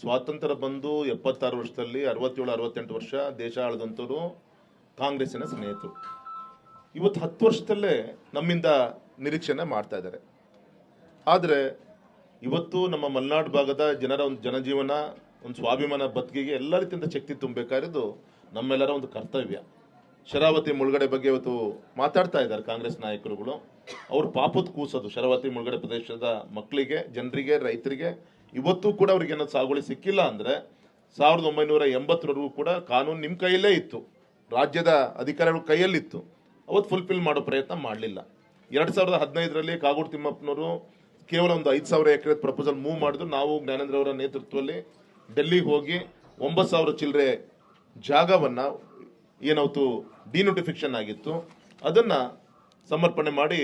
ಸ್ವಾತಂತ್ರ್ಯ ಬಂದು ಎಪ್ಪತ್ತಾರು ವರ್ಷದಲ್ಲಿ ಅರವತ್ತೇಳು, ಅರವತ್ತೆಂಟು ವರ್ಷ ದೇಶ ಆಳದಂಥವ್ರು ಕಾಂಗ್ರೆಸ್ಸಿನ ಸ್ನೇಹಿತರು. ಇವತ್ತು ಹತ್ತು ವರ್ಷದಲ್ಲೇ ನಮ್ಮಿಂದ ನಿರೀಕ್ಷೆನ ಮಾಡ್ತಾ ಇದ್ದಾರೆ. ಆದರೆ ಇವತ್ತು ನಮ್ಮ ಮಲೆನಾಡು ಭಾಗದ ಜನರ ಒಂದು ಜನಜೀವನ, ಒಂದು ಸ್ವಾಭಿಮಾನ ಬದುಕಿಗೆ ಎಲ್ಲ ರೀತಿಯಿಂದ ಶಕ್ತಿ ತುಂಬಬೇಕಾಗಿರೋದು ನಮ್ಮೆಲ್ಲರ ಒಂದು ಕರ್ತವ್ಯ. ಶರಾವತಿ ಮುಳುಗಡೆ ಬಗ್ಗೆ ಇವತ್ತು ಮಾತಾಡ್ತಾ ಇದ್ದಾರೆ ಕಾಂಗ್ರೆಸ್ ನಾಯಕರುಗಳು. ಅವ್ರು ಪಾಪದ ಕೂಸೋದು ಶರಾವತಿ ಮುಳುಗಡೆ ಪ್ರದೇಶದ ಮಕ್ಕಳಿಗೆ, ಜನರಿಗೆ, ರೈತರಿಗೆ ಇವತ್ತು ಕೂಡ ಅವ್ರಿಗೆ ಏನೋ ಸಾಗುವಳಿ ಸಿಕ್ಕಿಲ್ಲ ಅಂದ್ರೆ ಸಾವಿರದ ಒಂಬೈನೂರ ಎಂಬತ್ತರವರೆಗೂ ಕೂಡ ಕಾನೂನು ನಿಮ್ಮ ಕೈಯಲ್ಲೇ ಇತ್ತು. ರಾಜ್ಯದ ಅಧಿಕಾರಿಗಳ ಕೈಯಲ್ಲಿತ್ತು. ಅವತ್ತು ಫುಲ್ಫಿಲ್ ಮಾಡೋ ಪ್ರಯತ್ನ ಮಾಡಲಿಲ್ಲ. ಎರಡು ಸಾವಿರದ ಹದಿನೈದರಲ್ಲಿ ಕಾಗೋಡು ತಿಮ್ಮಪ್ಪನವರು ಕೇವಲ ಒಂದು ಐದು ಸಾವಿರ ಎಕರೆ ಪ್ರಪೋಸಲ್ ಮೂವ್ ಮಾಡಿದ್ರು. ನಾವು ಜ್ಞಾನೇಂದ್ರ ಅವರ ನೇತೃತ್ವದಲ್ಲಿ ಡೆಲ್ಲಿಗೆ ಹೋಗಿ ಒಂಬತ್ತು ಸಾವಿರ ಚಿಲ್ಲರೆ ಜಾಗವನ್ನು ಏನಾಯ್ತು ಡಿನೋಟಿಫಿಕೇಷನ್ ಆಗಿತ್ತು. ಅದನ್ನು ಸಮರ್ಪಣೆ ಮಾಡಿ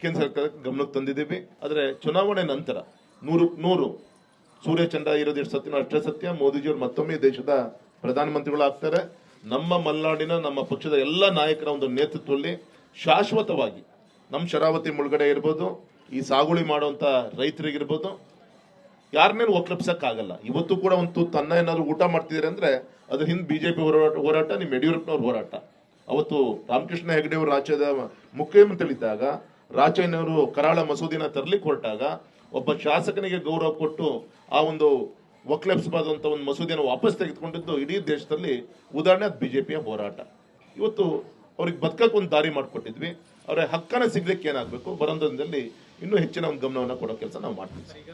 ಕೇಂದ್ರ ಸರ್ಕಾರಕ್ಕೆ ಗಮನಕ್ಕೆ ತಂದಿದ್ದೀವಿ. ಆದರೆ ಚುನಾವಣೆ ನಂತರ ನೂರು ನೂರು. ಸೂರ್ಯಚಂದ್ರ ಇರೋದು ಎಷ್ಟು ಸತ್ಯನೋ ಅಷ್ಟೇ ಸತ್ಯ. ಮೋದಿಜಿಯವರು ಮತ್ತೊಮ್ಮೆ ದೇಶದ ಪ್ರಧಾನಮಂತ್ರಿಗಳು ಆಗ್ತಾರೆ ನಮ್ಮ ಮಲ್ನಾಡಿನ, ನಮ್ಮ ಪಕ್ಷದ ಎಲ್ಲ ನಾಯಕರ ಒಂದು ನೇತೃತ್ವದಲ್ಲಿ ಶಾಶ್ವತವಾಗಿ ನಮ್ಮ ಶರಾವತಿ ಮುಳುಗಡೆ ಇರ್ಬೋದು, ಈ ಸಾಗುವಳಿ ಮಾಡುವಂಥ ರೈತರಿಗಿರ್ಬೋದು ಯಾರನ್ನೇನು ಒಕ್ಲಪ್ಸೋಕ್ಕಾಗಲ್ಲ. ಇವತ್ತು ಕೂಡ ಒಂದು ತುತ್ತು ಅನ್ನ ಏನಾದ್ರು ಊಟ ಮಾಡ್ತಿದ್ದೀರಿ ಅಂದರೆ ಅದ್ರ ಹಿಂದೆ ಬಿ ಜೆ ಪಿ ಹೋರಾಟ ಹೋರಾಟ, ನಿಮ್ಮ ಯಡಿಯೂರಪ್ಪನವ್ರ ಹೋರಾಟ. ಅವತ್ತು ರಾಮಕೃಷ್ಣ ಹೆಗಡೆ ರಾಜ್ಯದ ಮುಖ್ಯಮಂತ್ರಿಗಳಿದ್ದಾಗ ರಾಜಯ್ಯನವರು ಕರಾಳ ಮಸೂದಿನ ತರಲಿಕ್ಕೆ ಹೊರಟಾಗ ಒಬ್ಬ ಶಾಸಕನಿಗೆ ಗೌರವ ಕೊಟ್ಟು ಆ ಒಂದು ಒಕ್ಲೆಪ್ಸಬಾದಂಥ ಒಂದು ಮಸೂದೆಯನ್ನು ವಾಪಸ್ ತೆಗೆದುಕೊಂಡಿದ್ದು ಇಡೀ ದೇಶದಲ್ಲಿ ಉದಾಹರಣೆ ಅದು ಬಿಜೆಪಿಯ ಹೋರಾಟ. ಇವತ್ತು ಅವ್ರಿಗೆ ಬದುಕಕ್ಕೆ ಒಂದು ದಾರಿ ಮಾಡಿಕೊಟ್ಟಿದ್ವಿ. ಅವರ ಹಕ್ಕನ ಸಿಗ್ಲಿಕ್ಕೆ ಏನಾಗಬೇಕು? ಬರೋದಿನದಲ್ಲಿ ಇನ್ನೂ ಹೆಚ್ಚಿನ ಒಂದು ಗಮನವನ್ನು ಕೊಡೋ ಕೆಲಸ ನಾವು ಮಾಡ್ತೀವಿ.